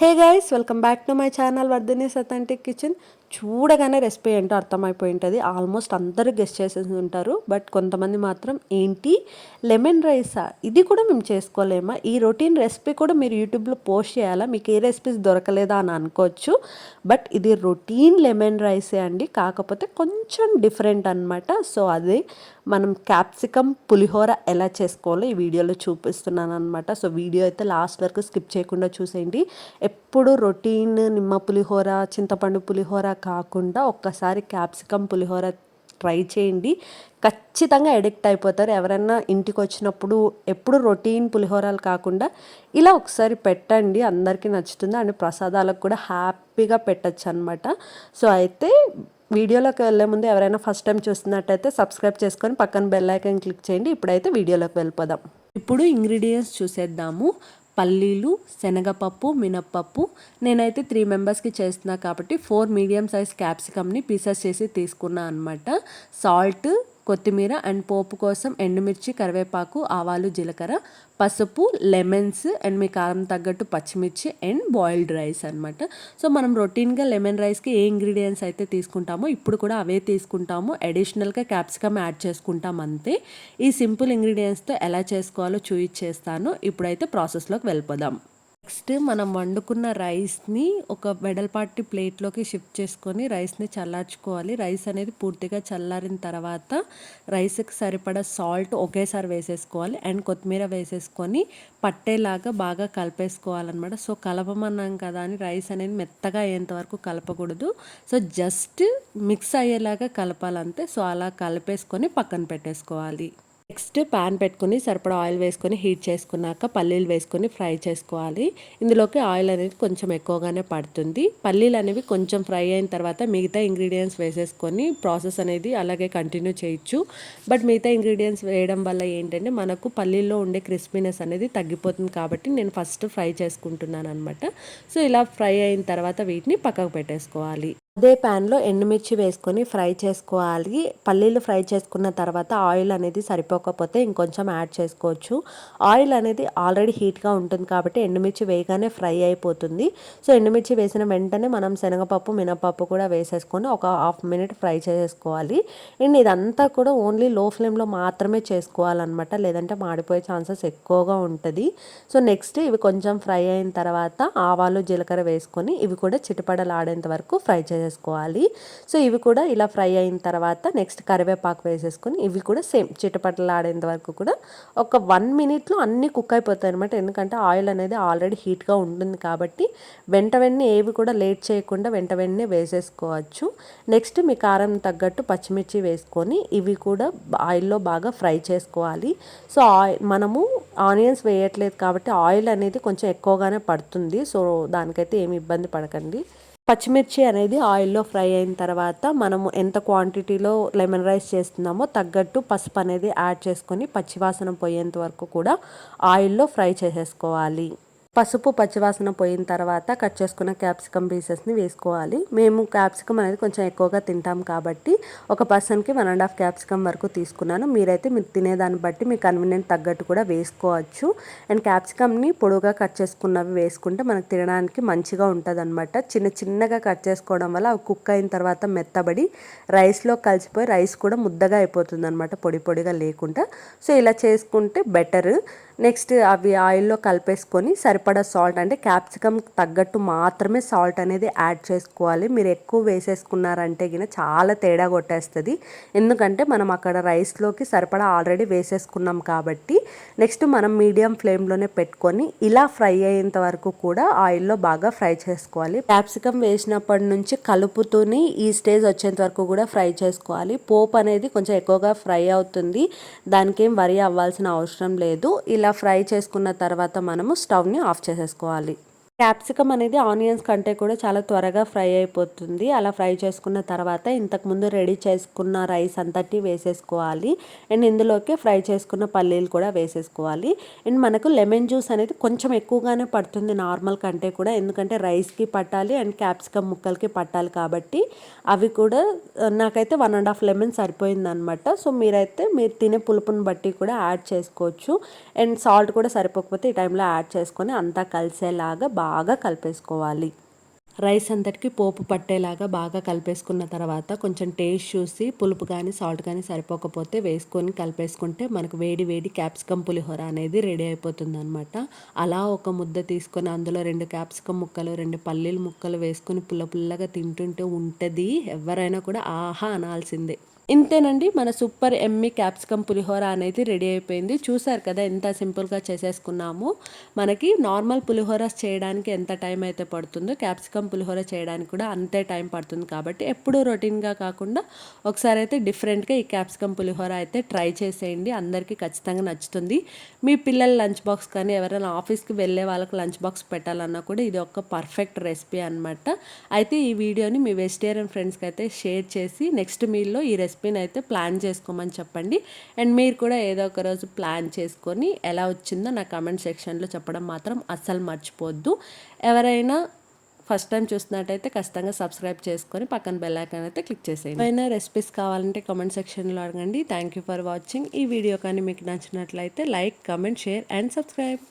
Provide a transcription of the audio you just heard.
Hey guys welcome back to my channel Vardhani's authentic kitchen. చూడగానే recipe ఏంటో అర్థమైపోయి ఉంటుంది. ఆల్మోస్ట్ అందరూ గెస్ట్ చేసేసి ఉంటారు. బట్ కొంతమంది మాత్రం ఏంటి? లెమన్ రైసా? ఇది కూడా మేము చేసుకోలేమా? ఈ రొటీన్ రెసిపీ కూడా మీరు యూట్యూబ్లో పోస్ట్ చేయాలా? మీకు ఏ రెసిపీస్ దొరకలేదా అని అనుకోవచ్చు. బట్ ఇది రొటీన్ లెమన్ రైసే అండి. కాకపోతే కొంచెం డిఫరెంట్ అనమాట సో అది మనం క్యాప్సికమ్ పులిహోర ఎలా చేసుకోవాలో ఈ వీడియోలో చూపిస్తున్నాను అనమాట సో వీడియో అయితే లాస్ట్ వరకు స్కిప్ చేయకుండా చూసేయండి. ఎప్పుడు రొటీన్ నిమ్మ పులిహోర చింతపండు పులిహోర కాకుండా ఒక్కసారి క్యాప్సికమ్ పులిహోర ట్రై చేయండి. ఖచ్చితంగా ఎడిక్ట్ అయిపోతారు. ఎవరైనా ఇంటికి వచ్చినప్పుడు ఎప్పుడు రొటీన్ పులిహోరాలు కాకుండా ఇలా ఒకసారి పెట్టండి. అందరికీ నచ్చుతుంది. అండ్ ప్రసాదాలకు కూడా హ్యాపీగా పెట్టచ్చు అనమాట సో అయితే వీడియోలోకి వెళ్ళే ముందు ఎవరైనా ఫస్ట్ టైం చూస్తున్నట్టయితే సబ్స్క్రైబ్ చేసుకొని పక్కన బెల్ ఐకాన్ క్లిక్ చేయండి. ఇప్పుడైతే వీడియోలోకి వెళ్ళిపోదాం. ఇప్పుడు ఇంగ్రీడియంట్స్ చూసేద్దాము. పల్లీలు శనగపప్పు మినప్పప్పు. నేనైతే త్రీ మెంబర్స్కి చేస్తున్నా కాబట్టి ఫోర్ మీడియం సైజ్ క్యాప్సికమ్ని పీసెస్ చేసి తీసుకున్నా అనమాట సాల్ట్ కొత్తిమీర అండ్ పోపు కోసం ఎండుమిర్చి కరివేపాకు ఆవాలు జీలకర్ర పసుపు లెమన్స్ అండ్ మీ కారం తగ్గట్టు పచ్చిమిర్చి అండ్ బాయిల్డ్ రైస్ అనమాట సో మనం రొటీన్గా లెమన్ రైస్కి ఏ ఇంగ్రీడియంట్స్ అయితే తీసుకుంటామో ఇప్పుడు కూడా అవే తీసుకుంటాము. అడిషనల్గా క్యాప్సికమ్ యాడ్ చేసుకుంటాం అంతే. ఈ సింపుల్ ఇంగ్రీడియంట్స్తో ఎలా చేసుకోవాలో చూయించేస్తాను ఇప్పుడైతే ప్రాసెస్లోకి వెళ్ళిపోదాం. నెక్స్ట్ మనం వండుకున్న రైస్ని ఒక వెడల్పాటి ప్లేట్లోకి షిఫ్ట్ చేసుకొని రైస్ని చల్లార్చుకోవాలి. రైస్ అనేది పూర్తిగా చల్లారిన తర్వాత రైస్కి సరిపడా సాల్ట్ ఒకేసారి వేసేసుకోవాలి. అండ్ కొత్తిమీర వేసేసుకొని పట్టేలాగా బాగా కలిపేసుకోవాలన్నమాట. సో కలపమన్నాం కదా అని రైస్ అనేది మెత్తగా అయ్యేంత వరకు కలపకూడదు. సో జస్ట్ మిక్స్ అయ్యేలాగా కలపాలంతే. సో అలా కలిపేసుకొని పక్కన పెట్టేసుకోవాలి. నెక్స్ట్ ప్యాన్ పెట్టుకుని సరిపడా ఆయిల్ వేసుకొని హీట్ చేసుకున్నాక పల్లీలు వేసుకొని ఫ్రై చేసుకోవాలి. ఇందులోకి ఆయిల్ అనేది కొంచెం ఎక్కువగానే పడుతుంది. పల్లీలు అనేవి కొంచెం ఫ్రై అయిన తర్వాత మిగతా ఇంగ్రీడియంట్స్ వేసేసుకొని ప్రాసెస్ అనేది అలాగే కంటిన్యూ చేయొచ్చు. బట్ మిగతా ఇంగ్రీడియంట్స్ వేయడం వల్ల ఏంటంటే మనకు పల్లీల్లో ఉండే క్రిస్పీనెస్ అనేది తగ్గిపోతుంది కాబట్టి నేను ఫస్ట్ ఫ్రై చేసుకుంటున్నాను అనమాట సో ఇలా ఫ్రై అయిన తర్వాత వీటిని పక్కకు పెట్టేసుకోవాలి. అదే ప్యాన్లో ఎండుమిర్చి వేసుకొని ఫ్రై చేసుకోవాలి. పల్లీలు ఫ్రై చేసుకున్న తర్వాత ఆయిల్ అనేది సరిపోకపోతే ఇంకొంచెం యాడ్ చేసుకోవచ్చు. ఆయిల్ అనేది ఆల్రెడీ హీట్గా ఉంటుంది కాబట్టి ఎండుమిర్చి వేయగానే ఫ్రై అయిపోతుంది. సో ఎండుమిర్చి వేసిన వెంటనే మనం శనగపప్పు మినపప్పు కూడా వేసేసుకొని ఒక హాఫ్ మినిట్ ఫ్రై చేసుకోవాలి. అండ్ ఇదంతా కూడా ఓన్లీ లో ఫ్లేమ్లో మాత్రమే చేసుకోవాలన్నమాట. లేదంటే మాడిపోయే ఛాన్సెస్ ఎక్కువగా ఉంటుంది. సో నెక్స్ట్ ఇవి కొంచెం ఫ్రై అయిన తర్వాత ఆవాలు జీలకర్ర వేసుకొని ఇవి కూడా చిటపడలాడేంత వరకు ఫ్రై చేసేసుకోవాలి. వేసేసుకోవాలి. సో ఇవి కూడా ఇలా ఫ్రై అయిన తర్వాత నెక్స్ట్ కరివేపాకు వేసేసుకొని ఇవి కూడా సేమ్ చిటపటలాడేంత వరకు కూడా ఒక వన్ మినిట్లో అన్నీ కుక్ అయిపోతాయి అనమాట ఎందుకంటే ఆయిల్ అనేది ఆల్రెడీ హీట్గా ఉంటుంది కాబట్టి వెంట వెంటనే ఏవి కూడా లేట్ చేయకుండా వెంట వెంటనే వేసేసుకోవచ్చు. నెక్స్ట్ మీ కారం తగ్గట్టు పచ్చిమిర్చి వేసుకొని ఇవి కూడా ఆయిల్లో బాగా ఫ్రై చేసుకోవాలి. సో ఆయిల్ మనము ఆనియన్స్ వేయట్లేదు కాబట్టి ఆయిల్ అనేది కొంచెం ఎక్కువగానే పడుతుంది. సో దానికైతే ఏమి ఇబ్బంది పడకండి. పచ్చిమిర్చి అనేది ఆయిల్లో ఫ్రై అయిన తర్వాత మనము ఎంత క్వాంటిటీలో లెమన్ రైస్ చేస్తున్నామో తగ్గట్టు పసుపు అనేది యాడ్ చేసుకొని పచ్చివాసన పోయేంత వరకు కూడా ఆయిల్లో ఫ్రై చేసేసుకోవాలి. పసుపు పచ్చివాసన పోయిన తర్వాత కట్ చేసుకున్న క్యాప్సికమ్ పీసెస్ని వేసుకోవాలి. మేము క్యాప్సికమ్ అనేది కొంచెం ఎక్కువగా తింటాం కాబట్టి ఒక పర్సన్కి వన్ అండ్ హాఫ్ క్యాప్సికమ్ వరకు తీసుకున్నాను. మీరైతే మీరు తినేదాన్ని బట్టి మీ కన్వీనియంట్ తగ్గట్టు కూడా వేసుకోవచ్చు. అండ్ క్యాప్సికమ్ని పొడుగా కట్ చేసుకున్నవి వేసుకుంటే మనకు తినడానికి మంచిగా ఉంటుంది అనమాట చిన్న చిన్నగా కట్ చేసుకోవడం వల్ల అవి కుక్ అయిన తర్వాత మెత్తబడి రైస్లో కలిసిపోయి రైస్ కూడా ముద్దగా అయిపోతుంది అనమాట పొడి పొడిగా లేకుండా. సో ఇలా చేసుకుంటే బెటర్. నెక్స్ట్ అవి ఆయిల్లో కలిపేసుకొని సరిపడా సాల్ట్ అంటే క్యాప్సికమ్ తగ్గట్టు మాత్రమే సాల్ట్ అనేది యాడ్ చేసుకోవాలి. మీరు ఎక్కువ వేసేసుకున్నారంటే గిన చాలా తేడా కొట్టేస్తుంది. ఎందుకంటే మనం అక్కడ రైస్లోకి సరిపడా ఆల్రెడీ వేసేసుకున్నాం కాబట్టి నెక్స్ట్ మనం మీడియం ఫ్లేమ్లోనే పెట్టుకొని ఇలా ఫ్రై అయ్యేంత వరకు కూడా ఆయిల్లో బాగా ఫ్రై చేసుకోవాలి. క్యాప్సికమ్ వేసినప్పటి నుంచి కలుపుతూనే ఈ స్టేజ్ వచ్చేంత వరకు కూడా ఫ్రై చేసుకోవాలి. పోపు అనేది కొంచెం ఎక్కువగా ఫ్రై అవుతుంది. దానికేం వరి అవ్వాల్సిన అవసరం లేదు. ఇలా ఇలా ఫ్రై చేసుకున్న తర్వాత మనము స్టవ్ని ఆఫ్ చేసేసుకోవాలి. క్యాప్సికమ్ అనేది ఆనియన్స్ కంటే కూడా చాలా త్వరగా ఫ్రై అయిపోతుంది. అలా ఫ్రై చేసుకున్న తర్వాత ఇంతకుముందు రెడీ చేసుకున్న రైస్ అంతటి వేసేసుకోవాలి. అండ్ ఇందులోకి ఫ్రై చేసుకున్న పల్లీలు కూడా వేసేసుకోవాలి. అండ్ మనకు లెమన్ జ్యూస్ అనేది కొంచెం ఎక్కువగానే పడుతుంది నార్మల్ కంటే కూడా. ఎందుకంటే రైస్కి పట్టాలి అండ్ క్యాప్సికమ్ ముక్కలకి పట్టాలి కాబట్టి అవి కూడా నాకైతే వన్ అండ్ హాఫ్ లెమన్ సరిపోయిందనమాట సో మీరైతే మీరు తినే పులుపుని బట్టి కూడా యాడ్ చేసుకోవచ్చు. అండ్ సాల్ట్ కూడా సరిపోకపోతే ఈ టైంలో యాడ్ చేసుకొని అంతా కలిసేలాగా బాగా బాగా కలిపేసుకోవాలి. రైస్ అంతటికి పోపు పట్టేలాగా బాగా కలిపేసుకున్న తర్వాత కొంచెం టేస్ట్ చూసి పులుపు కానీ సాల్ట్ కానీ సరిపోకపోతే వేసుకొని కలిపేసుకుంటే మనకు వేడి వేడి క్యాప్సికమ్ పులిహోర అనేది రెడీ అయిపోతుంది అనమాట అలా ఒక ముద్ద తీసుకొని అందులో రెండు క్యాప్సికమ్ ముక్కలు రెండు పల్లీలు ముక్కలు వేసుకొని పుల్ల పుల్లగా తింటుంటే ఉంటుంది. ఎవరైనా కూడా ఆహా అనాల్సిందే. ఇంతేనండి మన సూపర్ ఎమ్మి క్యాప్సికమ్ పులిహోర అనేది రెడీ అయిపోయింది. చూసారు కదా ఎంత సింపుల్గా చేసేసుకున్నాము. మనకి నార్మల్ పులిహోర చేయడానికి ఎంత టైం అయితే పడుతుందో క్యాప్సికమ్ పులిహోర చేయడానికి కూడా అంతే టైం పడుతుంది కాబట్టి ఎప్పుడూ రొటీన్గా కాకుండా ఒకసారి అయితే డిఫరెంట్గా ఈ క్యాప్సికమ్ పులిహోర అయితే ట్రై చేసేయండి. అందరికీ ఖచ్చితంగా నచ్చుతుంది. మీ పిల్లల లంచ్ బాక్స్ కానీ ఎవరైనా ఆఫీస్కి వెళ్ళే వాళ్ళకి లంచ్ బాక్స్ పెట్టాలన్నా కూడా ఇది ఒక పర్ఫెక్ట్ రెసిపీ అనమాట అయితే ఈ వీడియోని మీ వెజిటేరియన్ ఫ్రెండ్స్కి అయితే షేర్ చేసి నెక్స్ట్ మీల్లో ఈ రెసిపీ రెసిపీని అయితే ప్లాన్ చేసుకోమని చెప్పండి. అండ్ మీరు కూడా ఏదో ఒక రోజు ప్లాన్ చేసుకొని ఎలా వచ్చిందో నా కమెంట్ సెక్షన్లో చెప్పడం మాత్రం అస్సలు మర్చిపోద్దు. ఎవరైనా ఫస్ట్ టైం చూస్తున్నట్టయితే ఖచ్చితంగా సబ్స్క్రైబ్ చేసుకొని పక్కన బెల్ ఐకాన్ అయితే క్లిక్ చేసేయండి. ఏమైనా రెసిపీస్ కావాలంటే కామెంట్ సెక్షన్లో అడగండి. Thank you for watching. ఈ వీడియో కానీ మీకు నచ్చినట్లయితే like comment share and subscribe.